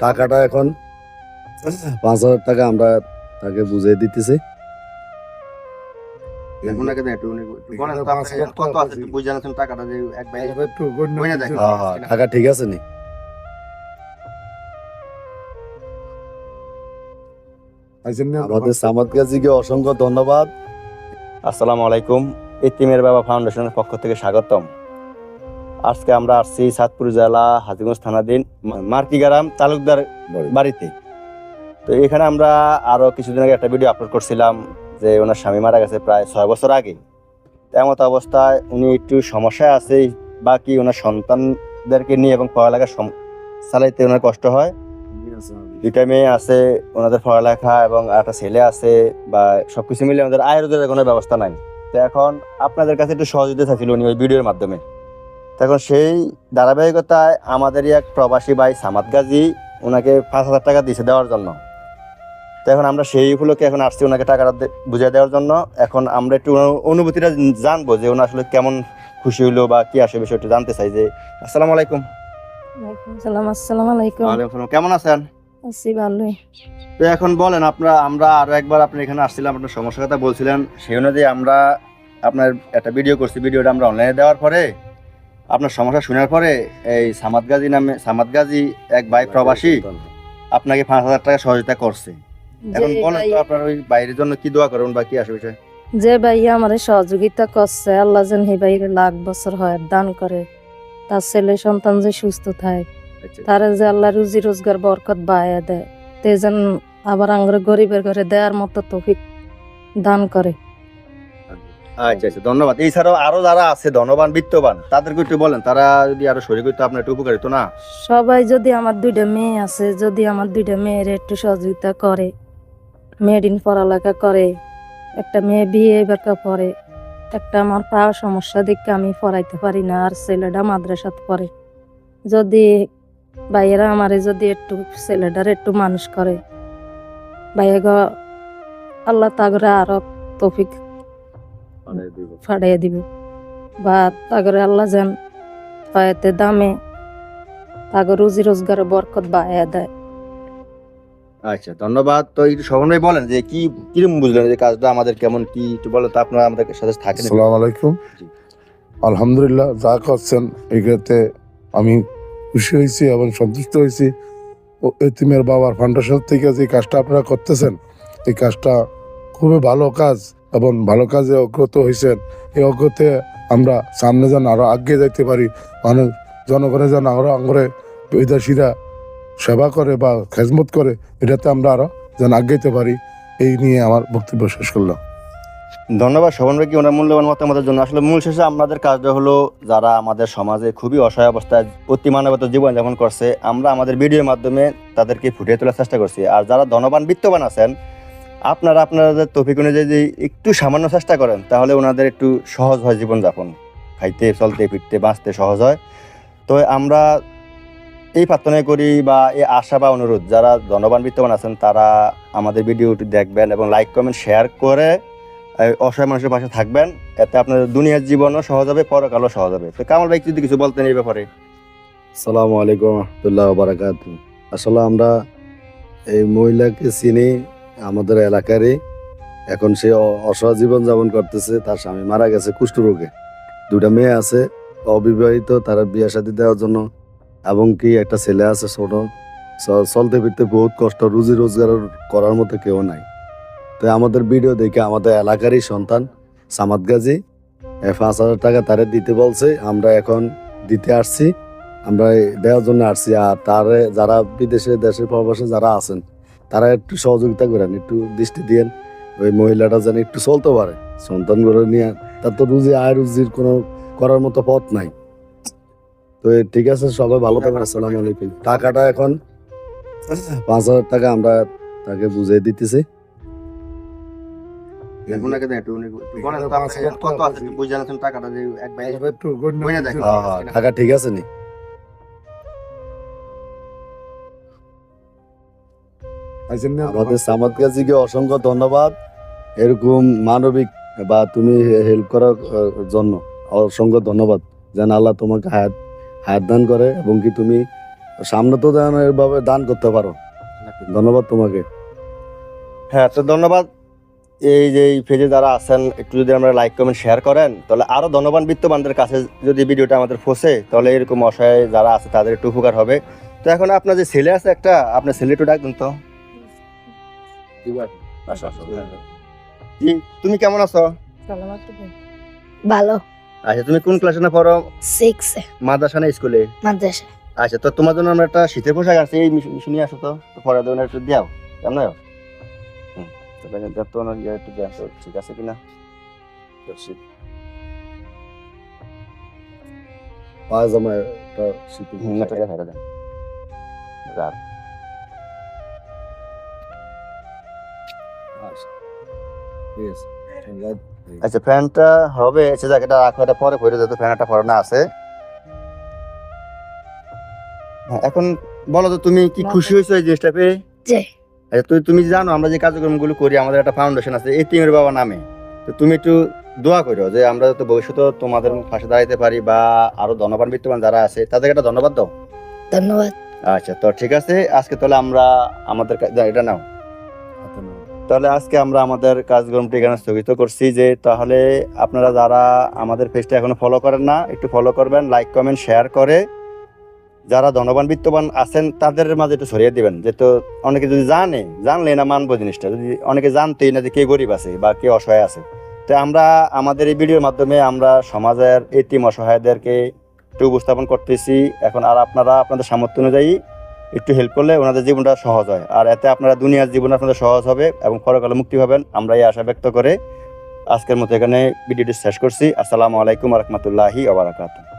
টাকাটা এখন পাঁচ হাজার টাকা আমরা তাকে বুঝিয়ে দিতেছি। টাকা। হ্যাঁ হ্যাঁ টাকা ঠিক আছে নি। না। আমাদের সামাদ গাজীকে অসংখ্য ধন্যবাদ। আসসালামু আলাইকুম ইতিমের বাবা ফাউন্ডেশনের পক্ষ থেকে স্বাগতম। আজকে আমরা আসছি সাতপুর জেলা হাজিগঞ্জ থানাধীন মার্কিগারাম তালুকদার বাড়িতে। তো এখানে আমরা আরও কিছুদিন আগে একটা ভিডিও আপলোড করছিলাম যে ওনার স্বামী মারা গেছে প্রায় ছয় বছর আগে। তেমত অবস্থায় উনি একটু সমস্যায় আছে বাকি ওনার সন্তানদেরকে নিয়ে এবং পড়ালেখা চালাইতে ওনার কষ্ট হয়। দুইটা মেয়ে আছে ওনাদের পড়ালেখা এবং একটা ছেলে আছে বা সবকিছু মিলে আমাদের আয়ের কোনো ব্যবস্থা নাই। তো এখন আপনাদের কাছে একটু সহযোগিতা চাইছিল উনি ওই ভিডিওর মাধ্যমে। তো এখন সেই ধারাবাহিকতায় আমাদেরই এক প্রবাসী ভাই সামাদ গাজী ওনাকে পাঁচ হাজার টাকা দিয়েছে দেওয়ার জন্য। তো এখন আমরা সেই উপলক্ষে এখন আসছি ওনাকে টাকাটা বুঝিয়ে দেওয়ার জন্য। এখন আমরা একটু অনুভূতিটা জানব যে ওনার আসলে কেমন খুশি হইল বা কি আসে বিষয়টা জানতে চাই যে আসসালামু আলাইকুম। ওয়ালাইকুম সালাম আসসালামু আলাইকুম। ওয়ালাইকুম আসসালাম কেমন আছেন? আছি ভালোই। তো এখন বলেন আপনারা আমরা আরও একবার আপনি এখানে আসছিলাম আপনার সমস্যার কথা বলছিলেন। সেই অনুযায়ী আমরা আপনার একটা ভিডিও করছি ভিডিওটা আমরা অনলাইনে দেওয়ার পরে আপনার সমস্যা শোনার পরে এই সামাদ গাজী নামে সামাদ গাজী এক ভাই প্রবাসী আপনাকে পাঁচ হাজার টাকা সহযোগিতা করছে। এখন বলেন তো আপনার ওই বাইরের জন্য কি দোয়া করুন বা কি আসে বিষয়? যে ভাই আমার সহযোগিতা করছে আল্লাহ যেন হে ভাইয়ের লাখ বছর হয় দান করে। তার ছেলে সন্তান যে সুস্থ থাকে আচ্ছা। তারা যে আল্লাহ রুজি রোজগার বরকত বায়া দেয় তে যেন আবার আঙ্গুরে গরিবের ঘরে দেওয়ার মতো তৌফিক দান করে। আচ্ছা আচ্ছা ধন্যবাদ। এছাড়াও আরও যারা আছে, ধনবান, বিত্তবান, তাদেরকে একটু বলেন, তারা যদি আরও শরীর করতে আপনার একটু উপকারিত না? সবাই যদি আমার দুইটা মেয়ে আছে, যদি আমার দুইটা মেয়ের একটু সহযোগিতা করে, মেড ইন পড়ালেখা করে, একটা মেয়ে বিয়ে এবার পড়ে, একটা আমার পাওয়ার সমস্যা দেখে আমি পড়াইতে পারি না, আর ছেলেটা মাদ্রাসাতে পড়ে। যদি ভাইয়েরা আমারে যদি একটু, ছেলেটার একটু মানুষ করে, ভাইয়া গো, আল্লাহ তাগরে আরও তফিক ফাড়িয়ে দিব। বা তাগরে আল্লাহ যেন হয়তে দামে তাগো রুজি রোজগারে বরকত বাড়াইয়া দেয়। আচ্ছা ধন্যবাদ। তো একটু ভাই বলেন যে কি কীরকম বুঝলেন যে কাজটা আমাদের কেমন কি একটু বলেন তো আপনারা আমাদের সাথে থাকেন আসসালামু আলাইকুম। আলহামদুলিল্লাহ যা করছেন এগুলোতে আমি খুশি হয়েছি এবং সন্তুষ্ট হয়েছি। ও এতিমের বাবার ফাউন্ডেশন থেকে যে কাজটা আপনারা করতেছেন এই কাজটা খুবই ভালো কাজ। এবং ভালো কাজে অগ্রত হয়েছেন এই অগ্রতে আমরা সামনে যেন আরও আগে যাইতে পারি। মানুষ জনগণের যেন আরও আঙ্গরে বিদেশিরা সেবা করে বা খেজমত করে, এটাতে আমরা আরও যেন আগাইতে পারি। এই নিয়ে আমার বক্তব্য শেষ করলাম। ধন্যবাদ শোভন ভাই, কি ওনার মূল্যবান মতামতের জন্য। আসলে মূল শেষে আমাদের কাজটা হলো যারা আমাদের সমাজে খুবই অসহায় অবস্থায় অতি মানবত জীবনযাপন করছে, আমরা আমাদের ভিডিওর মাধ্যমে তাদেরকে ফুটিয়ে তোলার চেষ্টা করছি। আর যারা ধনবান, বিত্তবান আছেন আপনারা আপনাদের তফিক অনুযায়ী একটু সামান্য চেষ্টা করেন, তাহলে ওনাদের একটু সহজ হয় জীবনযাপন। খাইতে, চলতে, ফিরতে, বাঁচতে সহজ হয়। তো আমরা এই প্রার্থনা করি বা এই আশা বা অনুরোধ, যারা ধনবান বিত্তবান আছেন, তারা আমাদের ভিডিওটি দেখবেন এবং লাইক, কমেন্ট, শেয়ার করে অসহায় মানুষের পাশে থাকবেন। এতে আপনার দুনিয়ার জীবনও সহজ হবে, পরকালও সহজ হবে। তো কামাল ভাই, যদি কিছু বলতেন এই ব্যাপারে। সালামু আলাইকুম, রহমতুল্লাহ বারাকাত আসলে আমরা এই মহিলাকে চিনি আমাদের এলাকারই। এখন সে অসহায় জীবন যাপন করতেছে, তার স্বামী মারা গেছে কুষ্ঠরোগে। দুটা মেয়ে আছে, অবিবাহিত, তারা বিয়ে শাদী দেওয়ার জন্য। এবং কি একটা ছেলে আছে ছোট চলতে ফিরতে বহুত কষ্ট, রুজি রোজগার করার মতো কেউ নাই। তো আমাদের ভিডিও দেখে আমাদের এলাকারই সন্তান, সামাদ গাজী পাঁচ হাজার টাকা তারে দিতে বলছে, আমরা এখন দিতে আসছি, আমরা দেওয়ার জন্য আসছি। আর তার যারা বিদেশে, দেশের প্রবাসে যারা আছেন তারা একটু সহযোগিতা করেন একটু দৃষ্টি দিয়েন। ওই মহিলাটা যেন একটু চলতে পারে। সন্তান করে নিয়ে তার তো রুজি আয় রুজির কোনো করার মতো পথ নাই। তো ঠিক আছে সবাই ভালো থাকবেন আসসালামু আলাইকুম। টাকাটা এখন পাঁচ হাজার টাকা আমরা তাকে বুঝিয়ে দিতেছি। ওনাকে দেন একটু উনি আমাদের সামাদ গাজীকে অসংখ্য ধন্যবাদ। এরকম মানবিক বা তুমি হেল্প করার জন্য অসংখ্য ধন্যবাদ। যেন আল্লাহ তোমাকে হায়াত হায়াত দান করে এবং কি তুমি সামনে তো যেন এভাবে দান করতে পারো। ধন্যবাদ তোমাকে। হ্যাঁ তো ধন্যবাদ। এই যে এই পেজে যারা আছেন একটু যদি আমরা লাইক কমেন্ট শেয়ার করেন তাহলে আরও ধনবান বিত্তবানদের কাছে যদি ভিডিওটা আমাদের পৌঁছে তাহলে এরকম অসহায় যারা আছে তাদের একটু উপকার হবে। তো এখন আপনার যে ছেলে আছে একটা আপনার ছেলে একটু ডাকবেন তো। জি, তুমি কেমন আছো? ভালো। আচ্ছা তুমি কোন ক্লাসে না পড়ো? সিক্স মাদ্রাসা না স্কুলে মাদ্রাসা। আচ্ছা তো তোমার জন্য আমরা একটা শীতের পোশাক আছে এই নিয়ে আসো তো। তো পরে দেবেন একটু দিও কেমন হুম তো দেখেন দেখ তো ইয়ে একটু তো ঠিক আছে কিনা? তো শীত পায়জামা একটা শীতের হুম, এটা দেখা দেন রাত। আচ্ছা ফ্যানটা হবে আচ্ছা যাক এটা রাখো এটা পরে পরে যেহেতু ফ্যানটা পরে না আছে। হ্যাঁ, এখন বলো তো তুমি কি খুশি হয়েছো এই জিনিসটা পেয়ে? আচ্ছা তুই তুমি জানো আমরা যে কার্যক্রমগুলো করি আমাদের একটা ফাউন্ডেশন আছে এই টিমের বাবা নামে। তো তুমি একটু দোয়া করো যে আমরা যাতে ভবিষ্যতে তোমাদের পাশে দাঁড়াইতে পারি বা আরও ধনবান বিত্তবান যারা আছে তাদেরকে একটা ধন্যবাদ দাও। ধন্যবাদ। আচ্ছা তো ঠিক আছে আজকে তাহলে আমরা আমাদের এটা নাও। নাও। তাহলে আজকে আমরা আমাদের কাজকর্মটি এখানে স্থগিত করছি যে তাহলে আপনারা যারা আমাদের পেজটা এখনও ফলো করেন না, একটু ফলো করবেন লাইক কমেন্ট শেয়ার করে যারা ধনবান, বিত্তবান আছেন তাদের মাঝে একটু ছড়িয়ে দিবেন। যেহেতু অনেকে যদি জানে, জানলে না মানবো জিনিসটা। যদি অনেকে জানতেই না যে কে গরিব আছে বা কে অসহায় আছে। তো আমরা আমাদের এই ভিডিওর মাধ্যমে আমরা সমাজের এতিম অসহায়দেরকে একটু উপস্থাপন করতেছি। এখন আর আপনারা আপনাদের সামর্থ্য অনুযায়ী একটু হেল্প করলে ওনাদের জীবনটা সহজ হয়। আর এতে আপনারা দুনিয়ার জীবন আপনাদের সহজ হবে এবং পরকালে মুক্তি পাবেন। আমরা এই আশা ব্যক্ত করে আজকের মতো এখানে ভিডিওটি শেষ করছি। আসসালামু আলাইকুম রহমতুল্লাহি আবরাকাতুহ